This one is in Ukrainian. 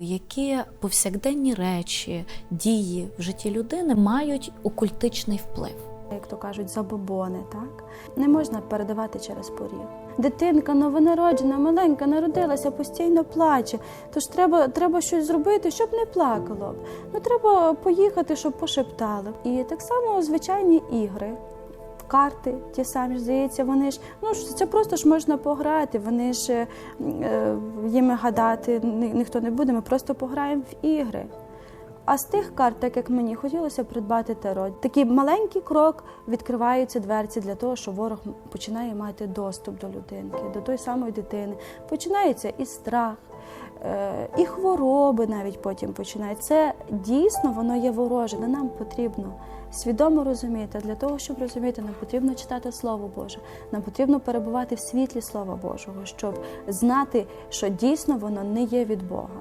Які повсякденні речі, дії в житті людини мають окультичний вплив? як то кажуть, забобони, так? Не можна передавати через поріг. Дитинка новонароджена, маленька, народилася, постійно плаче. Тож треба, треба щось зробити, щоб не плакало. Ну треба поїхати, щоб пошептали. І так само звичайні ігри. Карти ті самі здається, вони ж ну це просто ж можна пограти. Вони ж е, е, їми гадати ні- ніхто не буде. Ми просто пограємо в ігри. А з тих карт, так як мені хотілося придбати таро, такий маленький крок відкриваються дверці для того, що ворог починає мати доступ до людинки, до тої самої дитини. Починається і страх, і хвороби навіть потім починають. Це дійсно воно є вороже, але нам потрібно свідомо розуміти. Для того, щоб розуміти, нам потрібно читати Слово Боже, нам потрібно перебувати в світлі Слова Божого, щоб знати, що дійсно воно не є від Бога.